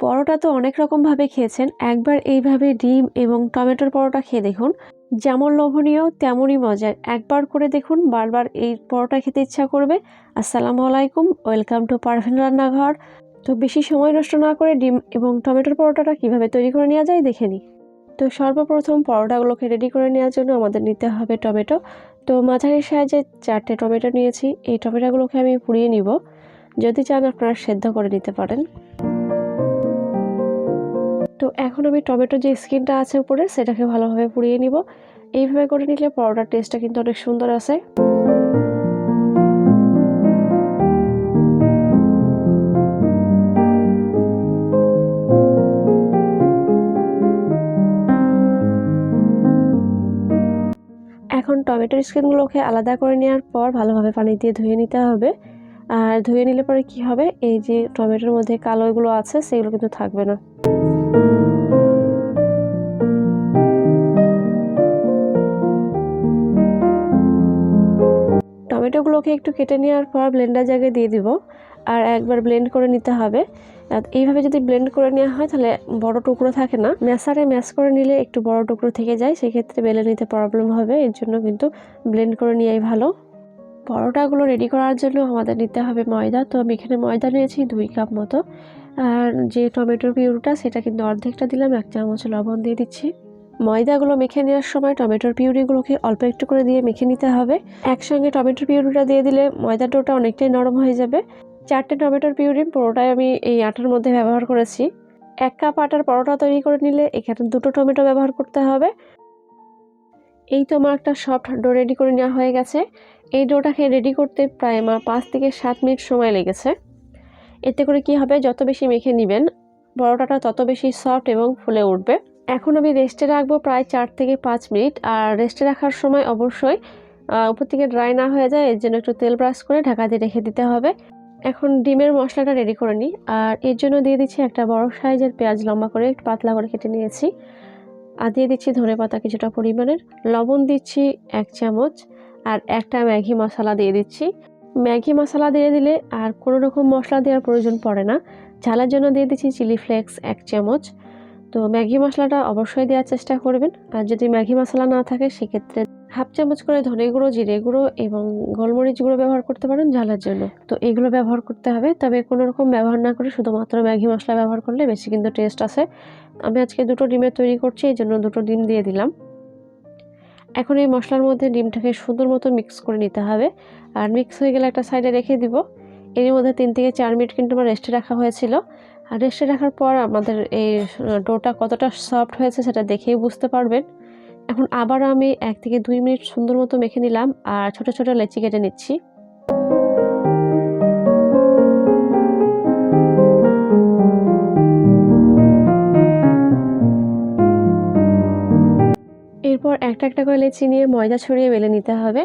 পরোটা তো অনেক রকমভাবে খেয়েছেন। একবার এইভাবে ডিম এবং টমেটোর পরোটা খেয়ে দেখুন। যেমন লোভনীয়, তেমনই মজার। একবার করে দেখুন, বারবার এই পরোটা খেতে ইচ্ছা করবে। আসসালামু আলাইকুম, ওয়েলকাম টু পারভিন রান্নাঘর। তো বেশি সময় নষ্ট না করে ডিম এবং টমেটোর পরোটাটা কীভাবে তৈরি করে নেওয়া যায় দেখে নিই। তো সর্বপ্রথম পরোটাগুলোকে রেডি করে নেওয়ার জন্য আমাদের নিতে হবে টমেটো। তো মাঝারি সাহায্যে চারটে টমেটো নিয়েছি। এই টমেটোগুলোকে আমি পুড়িয়ে নিব। যদি চান আপনারা সেদ্ধ করে নিতে পারেন। তো এখন আমি টমেটো যে স্কিনটা আছে উপরে, সেটাকে ভালোভাবে পুড়িয়ে নিব। এইভাবে করে নিলে পরোটার টেস্টটা কিন্তু অনেক সুন্দর আছে এখন টমেটোর স্কিনগুলোকে আলাদা করে নেওয়ার পর ভালোভাবে পানি দিয়ে ধুয়ে নিতে হবে। আর ধুয়ে নিলে পরে কি হবে? এই যে টমেটোর মধ্যে কালোগুলো আছে, সেগুলো কিন্তু থাকবে না। টমেটোগুলোকে একটু কেটে নেওয়ার পর ব্লেন্ডার জায়গায় দিয়ে দিব। আর একবার ব্লেন্ড করে নিতে হবে। এইভাবে যদি ব্লেন্ড করে নেওয়া হয়, তাহলে বড় টুকরো থাকে না। ম্যাশারে ম্যাশ করে নিলে একটু বড় টুকরো থেকে যায়, সেক্ষেত্রে বেলে নিতে প্রবলেম হবে। এর জন্য কিন্তু ব্লেন্ড করে নেওয়াই ভালো। পরোটাগুলো রেডি করার জন্য আমাদের নিতে হবে ময়দা। তো আমি এখানে ময়দা নিয়েছি দুই কাপ মতো। আর যে টমেটোর পিউরিটা, সেটা কিন্তু অর্ধেকটা দিলাম। এক চামচ লবণ দিয়ে দিচ্ছি। ময়দাগুলো মেখে নেওয়ার সময় টমেটোর পিউরিগুলোকে অল্প একটু করে দিয়ে মেখে নিতে হবে। একসঙ্গে টমেটোর পিউরিটা দিয়ে দিলে ময়দা ডোটা অনেকটাই নরম হয়ে যাবে। চারটে টমেটোর পিউরি পুরোটাই আমি এই আটার মধ্যে ব্যবহার করেছি। এক কাপ আটার পরোটা তৈরি করে নিলে এখানে দুটো টমেটো ব্যবহার করতে হবে। এই তো আমার একটা সফট ডো রেডি করে নেওয়া হয়ে গেছে। এই ডোটাকে রেডি করতে প্রায় আমার পাঁচ থেকে সাত মিনিট সময় লেগেছে। এতে করে কি হবে? যত বেশি মেখে নেবেন, পরোটাটা তত বেশি সফট এবং ফুলে উঠবে। এখন আমি রেস্টে রাখব প্রায় চার থেকে পাঁচ মিনিট। আর রেস্টে রাখার সময় অবশ্যই উপর থেকে ড্রাই না হয়ে যায়, এর জন্য একটু তেল ব্রাশ করে ঢাকা দিয়ে রেখে দিতে হবে। এখন ডিমের মশলাটা রেডি করে নিই। আর এর জন্য দিয়ে দিচ্ছি একটা বড় সাইজের পেঁয়াজ লম্বা করে, একটু পাতলা করে কেটে নিয়েছি। আর দিয়ে দিচ্ছি ধনে পাতা কিছুটা পরিমাণের। লবণ দিচ্ছি এক চামচ। আর একটা ম্যাগি মশলা দিয়ে দিচ্ছি। ম্যাগি মশলা দিয়ে দিলে আর কোনো রকম মশলা দেওয়ার প্রয়োজন পড়ে না। ঝালের জন্য দিয়ে দিচ্ছি চিলি ফ্লেক্স এক চামচ। তো ম্যাগি মশলাটা অবশ্যই দেওয়ার চেষ্টা করবেন। আর যদি ম্যাগি মশলা না থাকে, সেক্ষেত্রে হাফ চামচ করে ধনে গুঁড়ো, জিরে গুঁড়ো এবং গোলমরিচ গুঁড়ো ব্যবহার করতে পারেন ঝালের জন্য। তো এগুলো ব্যবহার করতে হবে। তবে কোনো রকম ব্যবহার না করে শুধুমাত্র ম্যাগি মশলা ব্যবহার করলে বেশি কিন্তু টেস্ট আসে আমি আজকে দুটো ডিমের তৈরি করছি, এই জন্য দুটো ডিম দিয়ে দিলাম। এখন এই মশলার মধ্যে ডিমটাকে সুন্দর মতো মিক্স করে নিতে হবে। আর মিক্স হয়ে গেলে একটা সাইডে রেখে দিব। এর মধ্যে তিন থেকে চার মিনিট কিন্তু আমার রেস্টে রাখা হয়েছিল। আর রেস্টে রাখার পর আমাদের এই ডোটা কতটা সফট হয়েছে সেটা দেখেই বুঝতে পারবেন। এখন আবার আমি এক থেকে দুই মিনিট সুন্দর মতো মেখে নিলাম আর ছোট ছোট লেচি কেটে নিচ্ছি। এরপর একটা একটা করে লেচি নিয়ে ময়দা ছড়িয়ে বেলে নিতে হবে।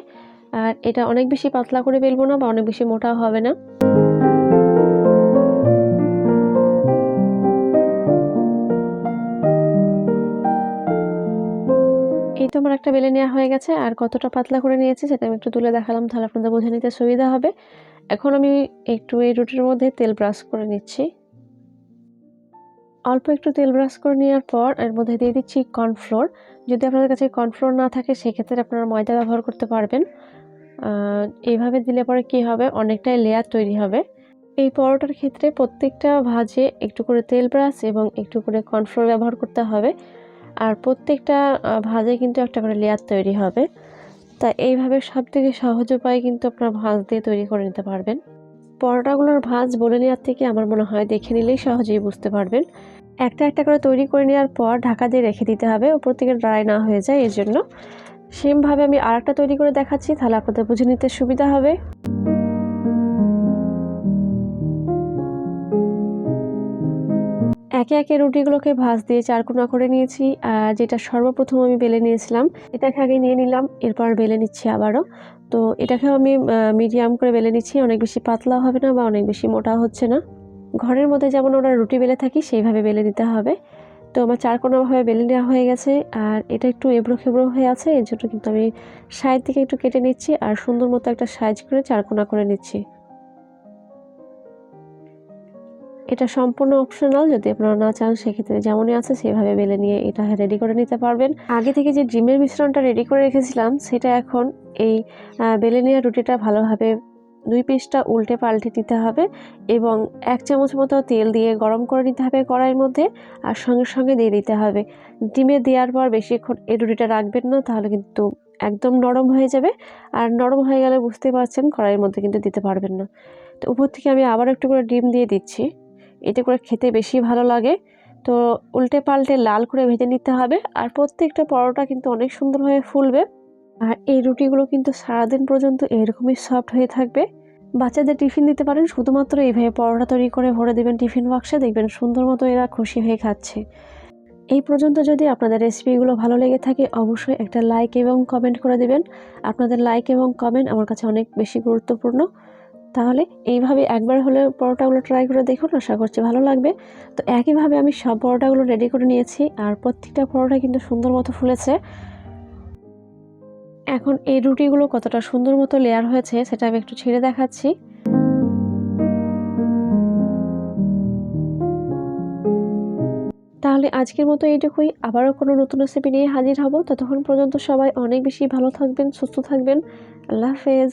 আর এটা অনেক বেশি পাতলা করে বেলবো না বা অনেক বেশি মোটা হবে না। তো আমার একটা বেলে নেওয়া হয়ে গেছে আর কতটা পাতলা করে নিয়েছি সেটা আমি একটু তুলে দেখালাম, তাহলে আপনাদের বুঝে নিতে সুবিধা হবে। এখন আমি একটু এই রুটির মধ্যে তেল ব্রাশ করে নিচ্ছি। অল্প একটু তেল ব্রাশ করে নেওয়ার পর এর মধ্যে দিয়ে দিচ্ছি কর্নফ্লোর। যদি আপনাদের কাছে কর্নফ্লোর না থাকে, সেক্ষেত্রে আপনারা ময়দা ব্যবহার করতে পারবেন। এইভাবে দিলে পরে কি হবে? অনেকটাই লেয়ার তৈরি হবে। এই পরোটার ক্ষেত্রে প্রত্যেকটা ভাজে একটু করে তেল ব্রাশ এবং একটু করে কর্নফ্লোর ব্যবহার করতে হবে। আর প্রত্যেকটা ভাজে কিন্তু একটা করে লেয়ার তৈরি হবে। তা এইভাবে সব থেকে সহজ উপায়ে কিন্তু আপনারা ভাজ দিয়ে তৈরি করে নিতে পারবেন। পরোটাগুলোর ভাজ বলে নেওয়ার থেকে আমার মনে হয় দেখে নিলেই সহজেই বুঝতে পারবেন। একটা একটা করে তৈরি করে নেওয়ার পর ঢাকা দিয়ে রেখে দিতে হবে, ওপর থেকে ড্রাই না হয়ে যায় এর জন্য সেমভাবে আমি আর একটা তৈরি করে দেখাচ্ছি, তাহলে আপনাদের বুঝে নিতে সুবিধা হবে। একে একে রুটিগুলোকে ভাজ দিয়ে চারকোনা করে নিয়েছি আর যেটা সর্বপ্রথম আমি বেলে নিয়েছিলাম। এটাকে আগে নিয়ে নিলাম, এরপর বেলে নিচ্ছি আবারও। তো এটাকেও আমি মিডিয়াম করে বেলে নিচ্ছি, অনেক বেশি পাতলা হবে না বা অনেক বেশি মোটা হচ্ছে না। ঘরের মধ্যে যেমন ওরা রুটি বেলে থাকি, সেইভাবে বেলে নিতে হবে। তো আমার চারকোনাভাবে বেলে নেওয়া হয়ে গেছে, আর এটা একটু এবড়ো খেবড়ো হয়ে আছে, এর জন্য কিন্তু আমি সাইড থেকে একটু কেটে নিচ্ছি, আর সুন্দর মতো একটা সাইজ করে চারকোনা করে নিচ্ছি। এটা সম্পূর্ণ অপশনাল যদি আপনারা না চান, সেক্ষেত্রে যেমনই আছে, সেভাবে বেলে নিয়ে এটা রেডি করে নিতে পারবেন। আগে থেকে যে ডিমের মিশ্রণটা রেডি করে রেখেছিলাম, সেটা এখন এই বেলে নেওয়া রুটিটা ভালোভাবে দুই পিসটা উল্টে পাল্টে নিতে হবে এবং এক চামচ মতো তেল দিয়ে গরম করে নিতে হবে কড়াইয়ের মধ্যে আর সঙ্গে সঙ্গে দিয়ে দিতে হবে। ডিমে দেওয়ার পর বেশিক্ষণ এই রুটিটা রাখবেন না, তাহলে কিন্তু একদম নরম হয়ে যাবে আর নরম হয়ে গেলে বুঝতে পারছেন, কড়াইয়ের মধ্যে কিন্তু দিতে পারবেন না। তো উপর থেকে আমি আবার একটু করে ডিম দিয়ে দিচ্ছি। এতে করে খেতে বেশি ভালো লাগে। তো উল্টে পাল্টে লাল করে ভেজে নিতে হবে আর প্রত্যেকটা পরোটা কিন্তু অনেক সুন্দরভাবে ফুলবে। আর এই রুটিগুলো কিন্তু সারাদিন পর্যন্ত এরকমই সফট হয়ে থাকবে। বাচ্চাদের টিফিন দিতে পারেন, শুধুমাত্র এইভাবে পরোটা তৈরি করে ভরে দেবেন টিফিন বাক্সে দেখবেন সুন্দর মতো এরা খুশি হয়ে খাচ্ছে। এই পর্যন্ত যদি আপনাদের রেসিপিগুলো ভালো লেগে থাকে, অবশ্যই একটা লাইক এবং কমেন্ট করে দেবেন। আপনাদের লাইক এবং কমেন্ট আমার কাছে অনেক বেশি গুরুত্বপূর্ণ। তাহলে এইভাবে একবার হলে পরোটাগুলো ট্রাই করে দেখুন, আশা করছি ভালো লাগবে। তো একইভাবে আমি সব পরোটাগুলো রেডি করে নিয়েছি, আর প্রত্যেকটা পরোটা কিন্তু সুন্দর মতো ফুলেছে। এখন এই রুটিগুলো কতটা সুন্দর মতো লেয়ার হয়েছে সেটা আমি একটু ছেড়ে দেখাচ্ছি। তাহলে আজকের মতো এইটুকুই। আবারও কোনো নতুন রেসিপি নিয়ে হাজির হব। ততক্ষণ পর্যন্ত সবাই অনেক বেশি ভালো থাকবেন, সুস্থ থাকবেন। আল্লাহ হাফেজ।